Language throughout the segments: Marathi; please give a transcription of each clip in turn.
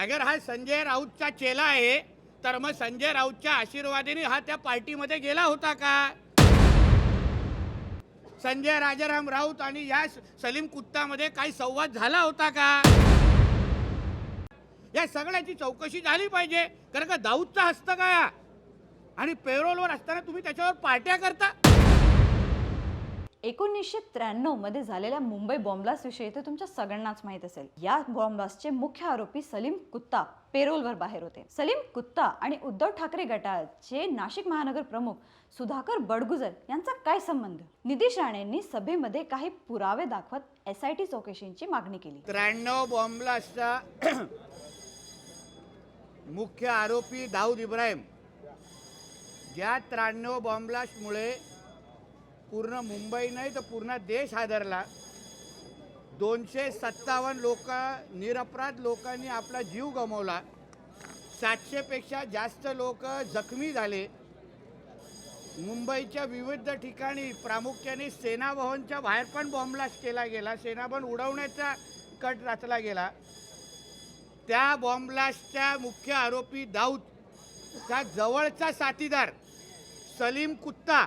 अगर हा संजय राऊतचा चेला आहे तर मग संजय राऊतच्या आशीर्वादाने हा त्या पार्टीमध्ये गेला होता का? संजय राजाराम राऊत आणि या सलीम कुत्तामध्ये काही संवाद झाला होता का? या सगळ्याची चौकशी झाली पाहिजे कारण का दाऊदचा हस्त काय आणि पेरोलवर असताना तुम्ही त्याच्यावर पार्ट्या करता? एकोणीसशे त्र्याण्णवमध्ये झालेल्या मुंबई बॉम्बलास्ट विषयी तर तुमच्या सगळ्यांनाच माहीत असेल. या बॉम्बलास्टचे मुख्य आरोपी सलीम कुत्ता पेरोलवर बाहेर होते. सलीम कुत्ता आणि उद्धव ठाकरे गटाचे नाशिक महानगर प्रमुख सुधाकर बडगुजर यांचा काय संबंध? नितीश राणेंनी सभेमध्ये काही पुरावे दाखवत एस आय टी चौकशींची मागणी केली. त्र्याण्णव बॉम्बलास्टचा मुख्य आरोपी दाऊद इब्राहिम. ज्या त्र्याण्णव बॉम्बलास्टमुळे पूर्ण मुंबई नाही तर पूर्ण देश हादरला दोनशे सत्तावन्न लोक निरपराध लोकांनी आपला जीव गमावला. सातशेपेक्षा जास्त लोक जखमी झाले. मुंबईच्या विविध ठिकाणी प्रामुख्याने सेनाभवनच्या बाहेर पण बॉम्बलास्ट केला गेला. सेनाभवन उडवण्याचा कट रचला गेला. त्या बॉम्बलास्टच्या मुख्य आरोपी दाऊद चा जवळचा साथीदार सलीम कुत्ता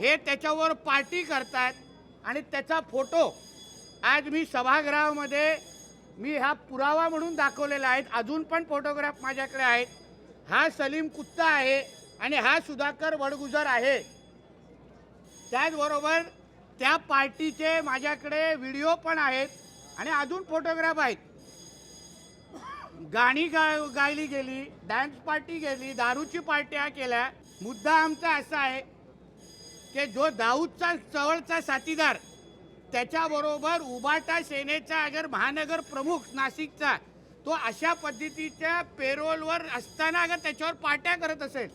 हे त्याच्यावर पार्टी करतात आणि त्याचा फोटो आज मी सभागृहामध्ये मी हा पुरावा म्हणून दाखवलेला आहे. अजून पण फोटोग्राफ माझ्याकडे आहेत. हा सलीम कुत्ता आहे आणि हा सुधाकर वडगुजर आहे. त्याचबरोबर त्या पार्टीचे माझ्याकडे व्हिडिओ पण आहेत आणि अजून फोटोग्राफ आहेत. गाणी गा गायली गेली डान्स पार्टी गेली दारूची पार्ट्या केल्या. मुद्दा आमचा असा आहे की जो दाऊदचा चवळचा साथीदार त्याच्याबरोबर उबाटा सेनेचा अगर महानगर प्रमुख नाशिकचा तो अशा पद्धतीच्या पेरोलवर असताना अगर त्याच्यावर पाट्या करत असेल.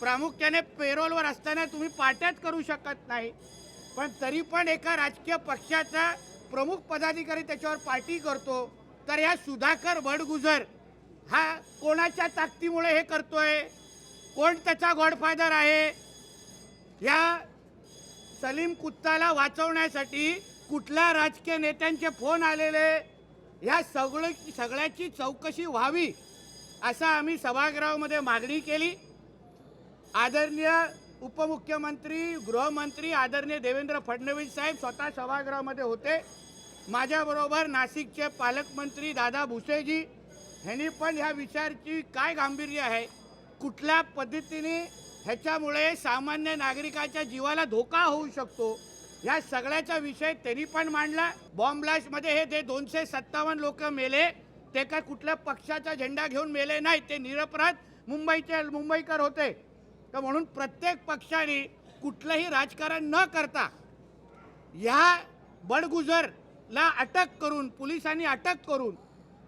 प्रामुख्याने पेरोलवर असताना तुम्ही पाट्याच करू शकत नाही. पण तरी पण एका राजकीय पक्षाचा प्रमुख पदाधिकारी त्याच्यावर पार्टी करतो तर ह्या सुधाकर भडगुजर हा कोणाच्या ताकदीमुळे हे करतोय? कोण त्याचा गॉडफादर आहे? या सलीम कुत्ताला वाचवण्यासाठी कुठल्या राजकीय नेत्यांचे फोन आलेले? ह्या सगळं सगळ्याची चौकशी व्हावी असं आम्ही सभागृहामध्ये मागणी केली. आदरणीय उपमुख्यमंत्री गृहमंत्री आदरणीय देवेंद्र फडणवीस साहेब स्वतः सभागृहामध्ये होते. माझ्याबरोबर नाशिकचे पालकमंत्री दादा भुसेजी. ह्यांनी पण ह्या विचारची काय गांभीर्य आहे? कुठल्या पद्धतीने ह्याच्यामुळे सामान्य नागरिकाच्या जीवाला धोका होऊ शकतो. या सगळ्याचा विषय त्यांनी पण मांडला. बॉम्ब ब्लास्टमध्ये हे ते दोनशे सत्तावन्न लोक मेले ते काय कुठल्या पक्षाचा झेंडा घेऊन मेले नाही ते निरपराध मुंबईचे मुंबईकर होते. तर म्हणून प्रत्येक पक्षाने कुठलंही राजकारण न करता ह्या बडगुजरला अटक करून पोलिसांनी अटक करून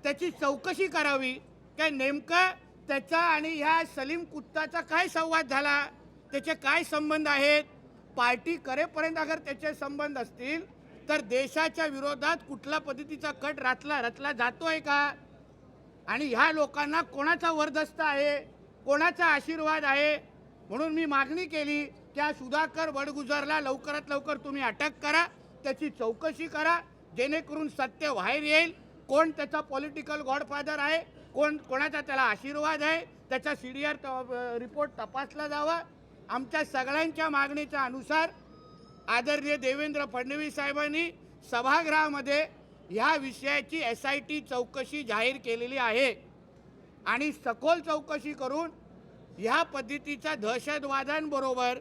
त्याची चौकशी करावी. काय नेमकं त्याचा आणि ह्या सलीम कुत्ताचा काय संवाद झाला? त्याचे काय संबंध आहेत? पार्टी करेपर्यंत अगर त्याचे संबंध असतील तर देशाच्या विरोधात कुठल्या पद्धतीचा कट रचला रचला आहे का? आणि ह्या लोकांना कोणाचा वरदस्त आहे? कोणाचा आशीर्वाद आहे? म्हणून मी मागणी केली त्या सुधाकर वडगुजरला लवकरात लवकर तुम्ही अटक करा त्याची चौकशी करा जेणेकरून सत्य बाहेर येईल. कोण त्याचा पॉलिटिकल गॉडफादर आहे? कोण कोणाचा त्याला आशीर्वाद आहे त्याचा सी डी आर रिपोर्ट तपासला जावा. आमच्या सगळ्यांच्या मागणीच्या अनुसार आदरणीय देवेंद्र फडणवीस साहेबांनी सभागृहामध्ये ह्या विषयाची एस आय टी चौकशी जाहीर केलेली आहे. आणि सखोल चौकशी करून ह्या पद्धतीच्या दहशतवाद्यांबरोबर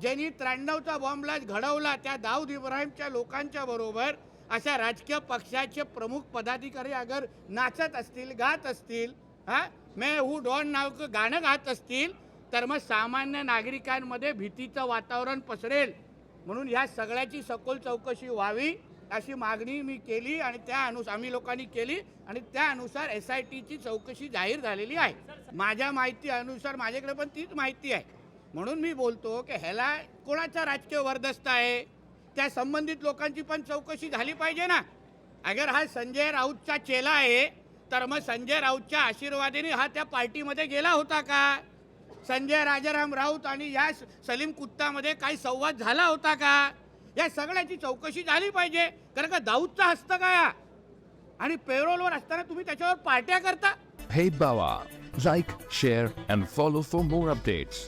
ज्यांनी त्र्याण्णवचा बॉम्बलाच घडवला त्या दाऊद इब्राहिमच्या लोकांच्या बरोबर अशा राजकीय पक्षाचे प्रमुख पदाधिकारी अगर नाचत असतील गात असतील हा? मे हू डॉन नाव गाणं गात असतील तर मग सामान्य नागरिकांमध्ये भीतीचं वातावरण पसरेल. म्हणून ह्या सगळ्याची सखोल चौकशी व्हावी अशी मागणी मी केली आणि त्या अनुसार आम्ही लोकांनी केली आणि त्या अनुसार एस आय टीची चौकशी जाहीर झालेली आहे. माझ्या माहिती अनुसार माझ्याकडे पण तीच माहिती आहे. म्हणून मी बोलतो की ह्याला कोणाचा राजकीय वरदस्त आहे? त्या संबंधित लोकांची पण चौकशी झाली पाहिजे ना. अगर हा संजय राऊतचा चेला आहे तर मग संजय राऊतच्या आशीर्वादाने हा त्या पार्टीमध्ये गेला होता का? संजय राजाराम राऊत आणि या सलीम कुत्तामध्ये काही संवाद झाला होता का? या सगळ्याची चौकशी झाली पाहिजे. कारण का दाऊदचा हस्त काय आणि पेरोलवर असताना तुम्ही त्याच्यावर पार्ट्या करता? हे बाबा like share and follow for more updates.